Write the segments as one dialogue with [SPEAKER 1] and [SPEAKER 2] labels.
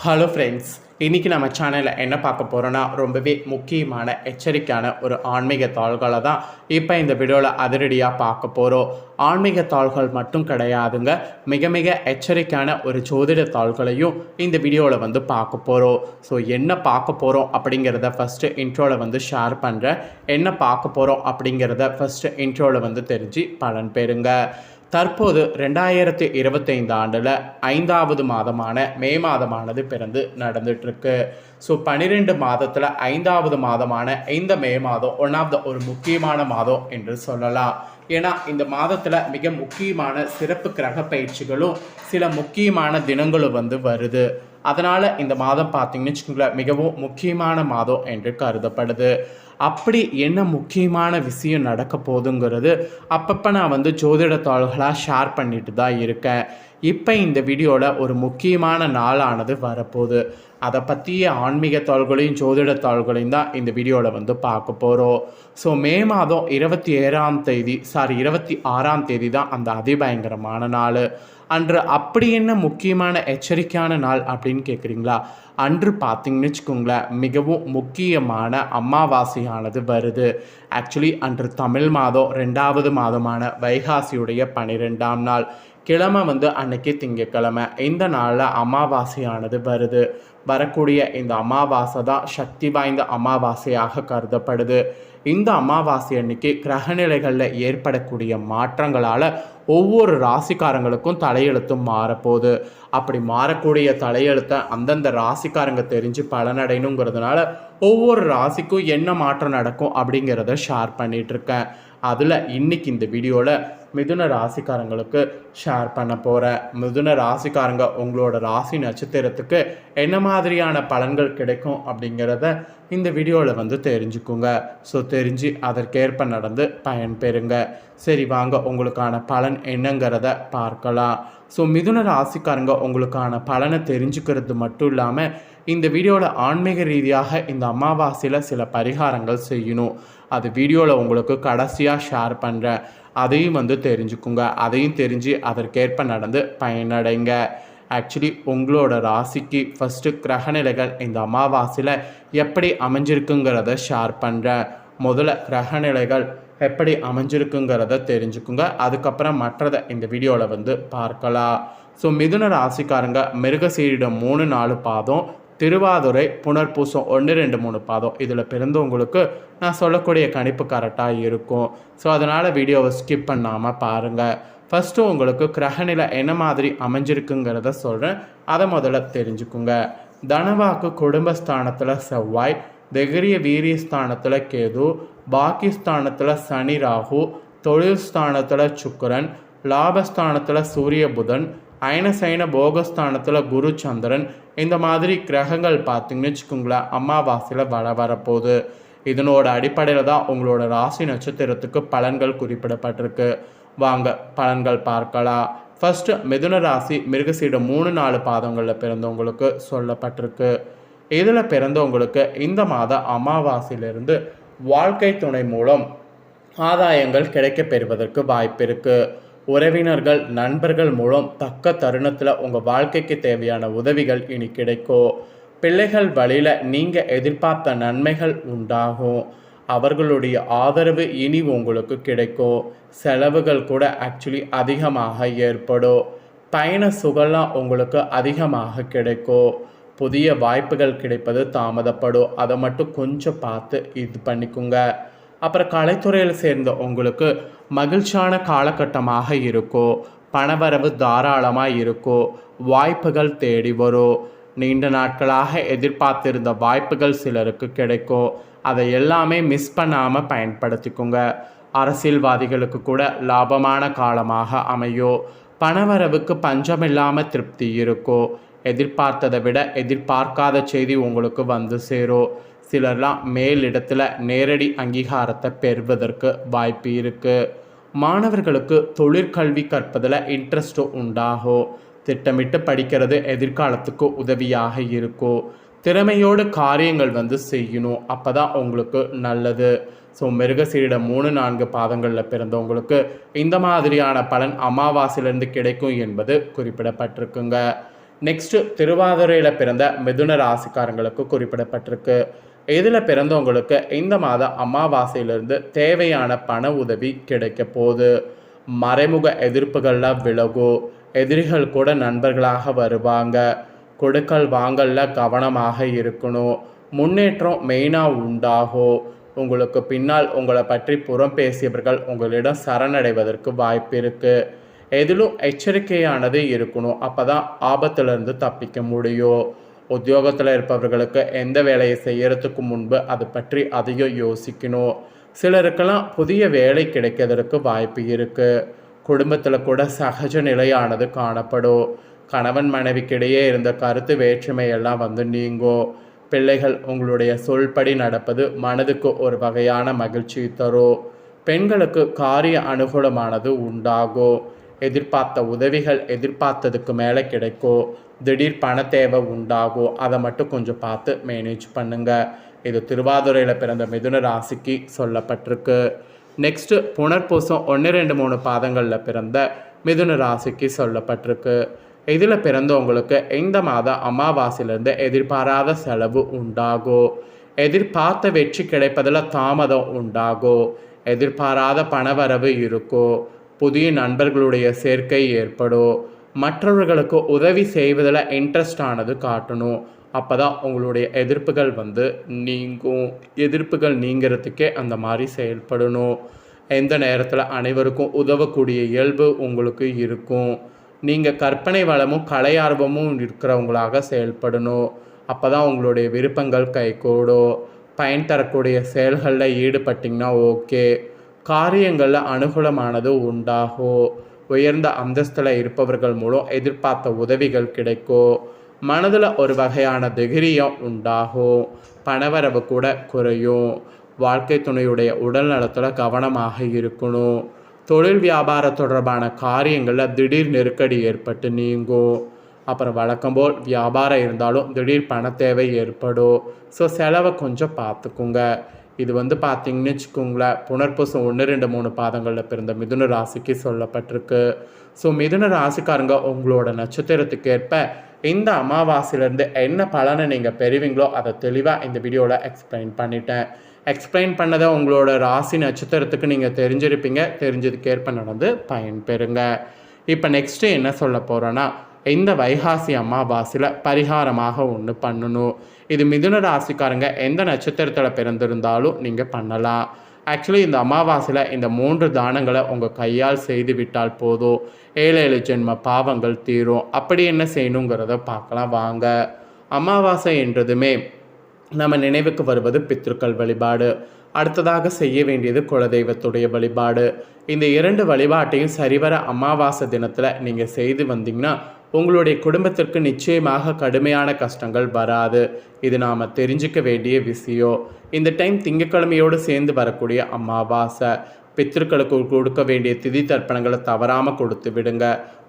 [SPEAKER 1] Hello friends இன்றைக்கி நம்ம சேனலில் என்ன பார்க்க போகிறோன்னா ரொம்பவே முக்கியமான எச்சரிக்கையான ஒரு ஆன்மீக தாள்களை தான் இப்போ இந்த வீடியோவில் அதிரடியாக பார்க்க போகிறோம் ஆன்மீக தாள்கள் மட்டும் கிடையாதுங்க. மிக மிக எச்சரிக்கையான ஒரு ஜோதிட தாள்களையும் இந்த வீடியோவில் வந்து பார்க்க போகிறோம் ஸோ என்ன பார்க்க போகிறோம் அப்படிங்கிறத ஃபஸ்ட்டு இன்ட்ரோவில் வந்து ஷேர் பண்ணுறேன் என்ன பார்க்க போகிறோம் அப்படிங்கிறத ஃபஸ்ட்டு இன்ட்ரோவில் வந்து தெரிஞ்சு பலன் பெறுங்க. தற்போது ரெண்டாயிரத்தி இருபத்தைந்து ஆண்டில் ஐந்தாவது மாதமான மே மாதமானது பிறந்து நடந்துட்டுருக்கு. ஸோ பன்னிரெண்டு மாதத்தில் ஐந்தாவது மாதமான இந்த மே மாதம் ஒன் ஆஃப் த ஒரு முக்கியமான மாதம் என்று சொல்லலாம். ஏன்னா இந்த மாதத்தில் மிக முக்கியமான சிறப்பு கிரக பயிற்சிகளும் சில முக்கியமான தினங்களும் வந்து வருது. அதனால் இந்த மாதம் பார்த்தீங்கன்னு வச்சுக்கோங்களேன் மிகவும் முக்கியமான மாதம் என்று கருதப்படுது. அப்படி என்ன முக்கியமான விஷயம் நடக்க போகுதுங்கிறது அப்பப்போ நான் வந்து ஜோதிடத்தாள்களாக ஷேர் பண்ணிட்டு தான் இருக்கேன். இப்போ இந்த வீடியோவில் ஒரு முக்கியமான நாளானது வரப்போகுது. அதை பற்றிய ஆன்மீக தாள்களையும் ஜோதிட தாள்களையும் தான் இந்த வீடியோவில் வந்து பார்க்க போகிறோம் ஸோ மே மாதம் இருபத்தி ஏழாம் தேதி சாரி இருபத்தி ஆறாம் தேதி தான் அந்த அதிபயங்கரமான நாள். அன்று அப்படி என்ன முக்கியமான எச்சரிக்கையான நாள் அப்படின்னு கேட்குறீங்களா அன்று பார்த்தீங்கன்னு வச்சுக்கோங்களேன் மிகவும் முக்கியமான அமாவாசையானது வருது. ஆக்சுவலி அன்று தமிழ் மாதம் ரெண்டாவது மாதமான வைகாசியுடைய பன்னிரெண்டாம் நாள். கிழமை வந்து அன்னைக்கு திங்கக்கிழமை இந்த நாளில் அமாவாசையானது வருது. வரக்கூடிய இந்த அமாவாசை தான் சக்தி வாய்ந்த அமாவாசையாக கருதப்படுது. இந்த அமாவாசை அன்னைக்கு கிரகநிலைகளில் ஏற்படக்கூடிய மாற்றங்களால் ஒவ்வொரு ராசிக்காரங்களுக்கும் தலையெழுத்தும் மாறப்போகுது. அப்படி மாறக்கூடிய தலையெழுத்தை அந்தந்த ராசிக்காரங்க தெரிஞ்சு பலனடையணுங்கிறதுனால ஒவ்வொரு ராசிக்கும் என்ன மாற்றம் நடக்கும் அப்படிங்கிறத ஷேர் பண்ணிகிட்ருக்கேன் அதில் இன்னைக்கு இந்த வீடியோவில் மிதுன ராசிக்காரங்களுக்கு ஷேர் பண்ண போகிறேன் மிதுன ராசிக்காரங்க உங்களோட ராசி நட்சத்திரத்துக்கு என்ன மாதிரியான பலன்கள் கிடைக்கும் அப்படிங்கிறத இந்த வீடியோவில் வந்து தெரிஞ்சுக்குங்க. ஸோ தெரிஞ்சு அதற்கேற்ப நடந்து பயன்பெறுங்க. சரி வாங்க உங்களுக்கான பலன் என்னங்கிறத பார்க்கலாம். ஸோ மிதுன ராசிக்காரங்க உங்களுக்கான பலனை தெரிஞ்சுக்கிறது மட்டும் இல்லாமல் இந்த வீடியோவில் ஆன்மீக ரீதியாக இந்த அமாவாசையில் சில பரிகாரங்கள் செய்யணும். அது வீடியோவில் உங்களுக்கு கடைசியாக ஷேர் பண்ணுறேன் அதையும் வந்து தெரிஞ்சுக்குங்க. அதையும் தெரிஞ்சு அதற்கேற்ப நடந்து பயனடைங்க. ஆக்சுவலி உங்களோட ராசிக்கு ஃபஸ்ட்டு கிரகநிலைகள் இந்த அமாவாசையில் எப்படி அமைஞ்சிருக்குங்கிறத ஷேர் பண்ணுறேன் முதல்ல கிரகநிலைகள் எப்படி அமைஞ்சிருக்குங்கிறத தெரிஞ்சுக்குங்க. அதுக்கப்புறம் மற்றதை இந்த வீடியோவில் வந்து பார்க்கலாம். ஸோ மிதுன ராசிக்காரங்க மிருகசீரிடம் மூணு நாலு பாதம். திருவாதுரை புனர்பூசம் ஒன்று ரெண்டு மூணு பாதம். இதில் பிறந்தவங்களுக்கு நான் சொல்லக்கூடிய கணிப்பு கரெக்டாக இருக்கும். ஸோ அதனால் வீடியோவை ஸ்கிப் பண்ணாமல் பாருங்கள் ஃபஸ்ட்டு உங்களுக்கு கிரகநிலை என்ன மாதிரி அமைஞ்சிருக்குங்கிறத சொல்கிறேன். அதை முதல்ல தெரிஞ்சுக்குங்க. தனவாக்கு குடும்பஸ்தானத்தில் செவ்வாய் திகரிய வீரியஸ்தானத்தில் கேது பாகிஸ்தானத்தில் சனி ராகு தொழில் ஸ்தானத்தில் சுக்கரன் லாபஸ்தானத்தில் சூரிய புதன் அயனசைன போகஸ்தானத்தில் குரு சந்திரன். இந்த மாதிரி கிரகங்கள் பார்த்திங்கன்னு வச்சுக்கோங்களேன் அமாவாசையில் வர வரப்போகுது. இதனோட அடிப்படையில் தான் உங்களோட ராசி நட்சத்திரத்துக்கு பலன்கள் குறிப்பிடப்பட்டிருக்கு. வாங்க பலன்கள் பார்க்கலாம். ஃபஸ்ட்டு மிதுன ராசி மிருகசீடு மூணு நாலு பாதங்களில் பிறந்தவங்களுக்கு சொல்லப்பட்டிருக்கு. இதில் பிறந்தவங்களுக்கு? இந்த மாத அமாவாசையிலிருந்து வாழ்க்கை துணை மூலம் ஆதாயங்கள் கிடைக்க பெறுவதற்கு வாய்ப்பு இருக்குது உறவினர்கள் நண்பர்கள் மூலம் தக்க தருணத்தில் உங்கள் வாழ்க்கைக்கு தேவையான உதவிகள் இனி கிடைக்கும் பிள்ளைகள் வழியில் நீங்கள் எதிர்பார்த்த நன்மைகள் உண்டாகும். அவர்களுடைய ஆதரவு இனி உங்களுக்கு கிடைக்கும் செலவுகள் கூட ஆக்சுவலி அதிகமாக ஏற்படும். பயண சுகம்லாம் உங்களுக்கு அதிகமாக கிடைக்கும் புதிய வாய்ப்புகள் கிடைப்பது தாமதப்படும் அதை மட்டும் கொஞ்சம் பார்த்து இது பண்ணிக்கோங்க. அப்புறம் கலைத்துறையில் சேர்ந்த உங்களுக்கு மகிழ்ச்சியான காலகட்டமாக இருக்கும் பணவரவு தாராளமாக இருக்கும் வாய்ப்புகள் தேடி வரும் நீண்ட நாட்களாக எதிர்பார்த்திருந்த வாய்ப்புகள் சிலருக்கு கிடைக்கும் அதை எல்லாமே மிஸ் பண்ணாமல் பயன்படுத்திக்கோங்க. அரசியல்வாதிகளுக்கு கூட லாபமான காலமாக அமையும் பணவரவுக்கு பஞ்சமில்லாமல் திருப்தி இருக்கும் எதிர்பார்த்ததை விட எதிர்பார்க்காத செய்தி உங்களுக்கு வந்து சேரும் சிலர்லாம் மேலிடத்தில் நேரடி அங்கீகாரத்தை பெறுவதற்கு வாய்ப்பு இருக்குது மாணவர்களுக்கு தொழிற்கல்வி கற்பதில் இன்ட்ரெஸ்ட்டும் உண்டாகும் திட்டமிட்டு படிக்கிறது எதிர்காலத்துக்கு உதவியாக இருக்கும் திறமையோடு காரியங்கள் வந்து செய்யணும் அப்போ தான் உங்களுக்கு நல்லது. ஸோ மிருகசீரிட மூணு நான்கு பாதங்களில் பிறந்தவங்களுக்கு இந்த மாதிரியான பலன் அமாவாசையிலேருந்து கிடைக்கும் என்பது குறிப்பிடப்பட்டிருக்குங்க. நெக்ஸ்ட்டு திருவாதிரையில் பிறந்த மிதுன ராசிக்காரங்களுக்கு குறிப்பிடப்பட்டிருக்கு. இதில் பிறந்தவங்களுக்கு இந்த மாதம் அமாவாசையிலிருந்து தேவையான பண உதவி கிடைக்க போகுது. மறைமுக எதிர்ப்புகள்லாம் விலகும் எதிரிகள் கூட நண்பர்களாக வருவாங்க. கொடுக்கல் வாங்கல்ல கவனமாக இருக்கணும். முன்னேற்றம் மெயினாக உண்டாகும் உங்களுக்கு பின்னால் உங்களை பற்றி புறம் பேசியவர்கள் உங்களிடம் சரணடைவதற்கு வாய்ப்பு இருக்குது எதிலும் எச்சரிக்கையானது இருக்கணும். அப்போ தான் ஆபத்துலேருந்து தப்பிக்க முடியும். உத்தியோகத்தில் இருப்பவர்களுக்கு எந்த வேலையை செய்யறதுக்கு முன்பு அதை பற்றி அதிகம் யோசிக்கணும். சிலருக்கெல்லாம் புதிய வேலை கிடைக்கிறதுக்கு வாய்ப்பு இருக்குது குடும்பத்தில் கூட சகஜ நிலையானது காணப்படும். கணவன் மனைவிக்கிடையே இருந்த கருத்து வேற்றுமையெல்லாம் வந்து நீங்கும். பிள்ளைகள் உங்களுடைய சொல்படி நடப்பது மனதுக்கு ஒரு வகையான மகிழ்ச்சி தரும். பெண்களுக்கு காரிய அனுகூலமானது உண்டாகும். எதிர்பார்த்த உதவிகள் எதிர்பார்த்ததுக்கு மேலே கிடைக்கும் திடீர் பண தேவை உண்டாகும் அதை மட்டும் கொஞ்சம் பார்த்து மேனேஜ் பண்ணுங்கள் இது திருவாதுரையில் பிறந்த மிதுன ராசிக்கு சொல்லப்பட்டிருக்கு. நெக்ஸ்ட்டு புனர்பூசம் ஒன்று ரெண்டு மூணு பாதங்களில் பிறந்த மிதுன ராசிக்கு சொல்லப்பட்டிருக்கு. இதில் பிறந்தவங்களுக்கு இந்த மாதம் அமாவாசையிலேருந்து எதிர்பாராத செலவு உண்டாகும் எதிர்பார்த்த வெற்றி கிடைப்பதில் தாமதம் உண்டாகும் எதிர்பாராத பணவரவு இருக்கும் புதிய நண்பர்களுடைய சேர்க்கை ஏற்படும் மற்றவர்களுக்கு உதவி செய்வதில் இன்ட்ரெஸ்ட் ஆனது காட்டணும். அப்போ தான் உங்களுடைய எதிர்ப்புகள் வந்து நீங்கும். எதிர்ப்புகள் நீங்கிறதுக்கே அந்த மாதிரி செயல்படணும். எந்த நேரத்தில் அனைவருக்கும் உதவக்கூடிய இயல்பு உங்களுக்கு இருக்கும். நீங்கள் கற்பனை வளமும் கலையார்வமும் இருக்கிறவங்களாக செயல்படணும். அப்போ தான் உங்களுடைய விருப்பங்கள் கைகூடும். பயன் தரக்கூடிய செயல்களில் ஈடுபட்டிங்கன்னா ஓகே காரியங்களில் அனுகூலமானது உண்டாகும் உயர்ந்த அந்தஸ்தில் இருப்பவர்கள் மூலம் எதிர்பார்த்த உதவிகள் கிடைக்கும் மனதில் ஒரு வகையான திகிரியம் உண்டாகும் பணவரவு கூட குறையும் வாழ்க்கை துணையுடைய உடல் நலத்தில் கவனமாக இருக்கணும் தொழில் வியாபார தொடர்பான காரியங்களில் திடீர் நெருக்கடி ஏற்பட்டு நீங்கும் அப்புறம் வழக்கம்போல் வியாபாரம் இருந்தாலும் திடீர் பண தேவை ஏற்படும் ஸோ செலவை கொஞ்சம் பார்த்துக்குங்க. இது வந்து பார்த்தீங்கன்னு வச்சுக்கோங்களேன் புனர்பூசம் ஒன்று ரெண்டு மூணு பாதங்களில் பிறந்த மிதுன ராசிக்கு சொல்லப்பட்டிருக்கு. ஸோ மிதுன ராசிக்காரங்க உங்களோட நட்சத்திரத்துக்கு ஏற்ப இந்த அமாவாசையிலேருந்து என்ன பலனை நீங்கள் பெறுவீங்களோ அதை தெளிவாக இந்த வீடியோவில் எக்ஸ்பிளைன் பண்ணிட்டேன். எக்ஸ்பிளைன் பண்ணதை உங்களோட ராசி நட்சத்திரத்துக்கு நீங்கள் தெரிஞ்சிருப்பீங்க. தெரிஞ்சதுக்கேற்ப நடந்து பயன்பெறுங்க. இப்போ நெக்ஸ்ட்டு என்ன சொல்ல போகிறோன்னா இந்த வைகாசி அமாவாசையில் பரிகாரமாக ஒன்று பண்ணணும். இது மிதுன ராசிக்காரங்க எந்த நட்சத்திரத்தில் பிறந்திருந்தாலும் நீங்கள் பண்ணலாம். ஆக்சுவலி இந்த அமாவாசையில் இந்த மூன்று தானங்களை உங்கள் கையால் செய்து விட்டால் போதும். ஏழு ஏழு ஜென்ம பாவங்கள் தீரும். அப்படி என்ன செய்யணுங்கிறத பார்க்கலாம். வாங்க. அமாவாசை என்றதுமே நம்ம நினைவுக்கு வருவது பித்ருக்கள் வழிபாடு. அடுத்ததாக செய்ய வேண்டியது குலதெய்வத்துடைய வழிபாடு. இந்த இரண்டு வழிபாட்டையும் சரிவர அமாவாசை தினத்தில் நீங்கள் செய்து வந்தீங்கன்னா உங்களுடைய குடும்பத்திற்கு நிச்சயமாக கடுமையான கஷ்டங்கள் வராது. இது நாம் தெரிஞ்சிக்க வேண்டிய விஷயம். இந்த டைம் திங்கக்கிழமையோடு சேர்ந்து வரக்கூடிய அமாவாசை பித்திருக்களுக்கு கொடுக்க வேண்டிய திதி தர்ப்பணங்களை தவறாமல் கொடுத்து விடுங்க.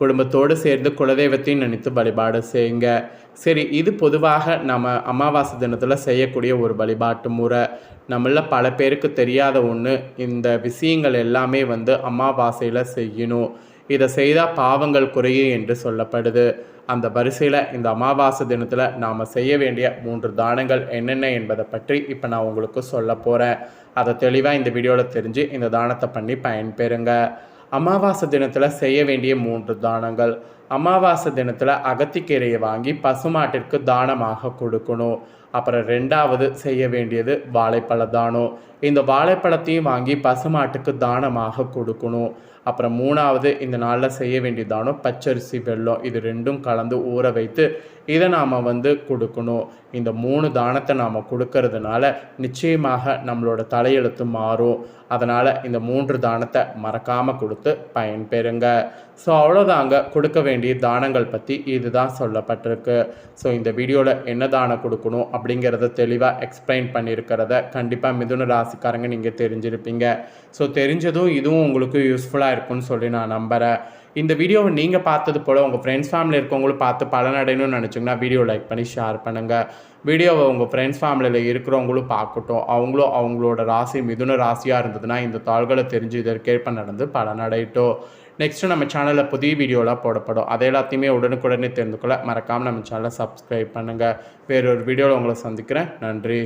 [SPEAKER 1] குடும்பத்தோடு சேர்ந்து குலதெய்வத்தையும் நினைத்து வழிபாடு செய்யுங்க. சரி இது பொதுவாக நம்ம அமாவாசை தினத்தில் செய்யக்கூடிய ஒரு வழிபாட்டு முறை. நம்மள பல பேருக்கு தெரியாத ஒன்று இந்த விஷயங்கள் எல்லாமே வந்து அமாவாசையில் செய்யணும். இதை செய்தால் பாவங்கள் குறையும் என்று சொல்லப்படுது. அந்த வரிசையில் இந்த அமாவாசை தினத்தில் நாம் செய்ய வேண்டிய மூன்று தானங்கள் என்னென்ன என்பதை பற்றி இப்போ நான் உங்களுக்கு சொல்ல போகிறேன் அதை தெளிவாக இந்த வீடியோவில் தெரிஞ்சு இந்த தானத்தை பண்ணி பயன்பெறுங்க. அமாவாசை தினத்தில் செய்ய வேண்டிய மூன்று தானங்கள். அமாவாசை தினத்தில் அகத்திக்கீரையை வாங்கி பசுமாட்டிற்கு தானமாக கொடுக்கணும். அப்புறம் ரெண்டாவது செய்ய வேண்டியது வாழைப்பழ தானம் இந்த வாழைப்பழத்தையும் வாங்கி பசுமாட்டுக்கு தானமாக கொடுக்கணும். அப்புறம் மூணாவது இந்த நாளில் செய்ய வேண்டிய தானம் பச்சரிசி வெல்லம் இது ரெண்டும் கலந்து ஊற வைத்து இதை நாம் வந்து கொடுக்கணும். இந்த மூணு தானத்தை நாம் கொடுக்கறதுனால நிச்சயமாக நம்மளோட தலையெழுத்து மாறும். அதனால் இந்த மூன்று தானத்தை மறக்காமல் கொடுத்து பயன்பெறுங்க. ஸோ அவ்வளோதாங்க கொடுக்க வேண்டிய தானங்கள் பற்றி இதுதான் சொல்லப்பட்டிருக்கு. ஸோ இந்த வீடியோவில் என்ன தானம் கொடுக்கணும் அப்படிங்கிறத தெளிவாக எக்ஸ்பிளைன் பண்ணியிருக்கிறத கண்டிப்பாக மிதுன ராசிக்காரங்க நீங்கள் தெரிஞ்சிருப்பீங்க. ஸோ தெரிஞ்சதும் இதுவும் உங்களுக்கு யூஸ்ஃபுல்லாக இருக்கும்னு சொல்லி நான் நம்புகிறேன் இந்த வீடியோவை நீங்கள் பார்த்தது போல் உங்கள் ஃப்ரெண்ட்ஸ் ஃபேமிலி இருக்கவங்களும் பார்த்து பலனடையணும்னு நினச்சிங்கன்னா வீடியோ லைக் பண்ணி ஷேர் பண்ணுங்கள் வீடியோவை உங்கள் ஃப்ரெண்ட்ஸ் ஃபேமிலியில் இருக்கிறவங்களும் பார்க்கட்டும். அவங்களும் அவங்களோட ராசி மிதுன ராசியாக இருந்ததுன்னா இந்த தாள்களை தெரிஞ்சு இதற்கேற்ப நடந்து பலனடையட்டும். நெக்ஸ்ட்டு நம்ம சேனலில் புதிய வீடியோலாம் போடப்படும். அதை எல்லாத்தையுமே உடனுக்குடனே தெரிந்து கொள்ள மறக்காமல் நம்ம சேனலை சப்ஸ்கிரைப் பண்ணுங்கள் வேறொரு வீடியோவில் உங்களை சந்திக்கிறேன். நன்றி.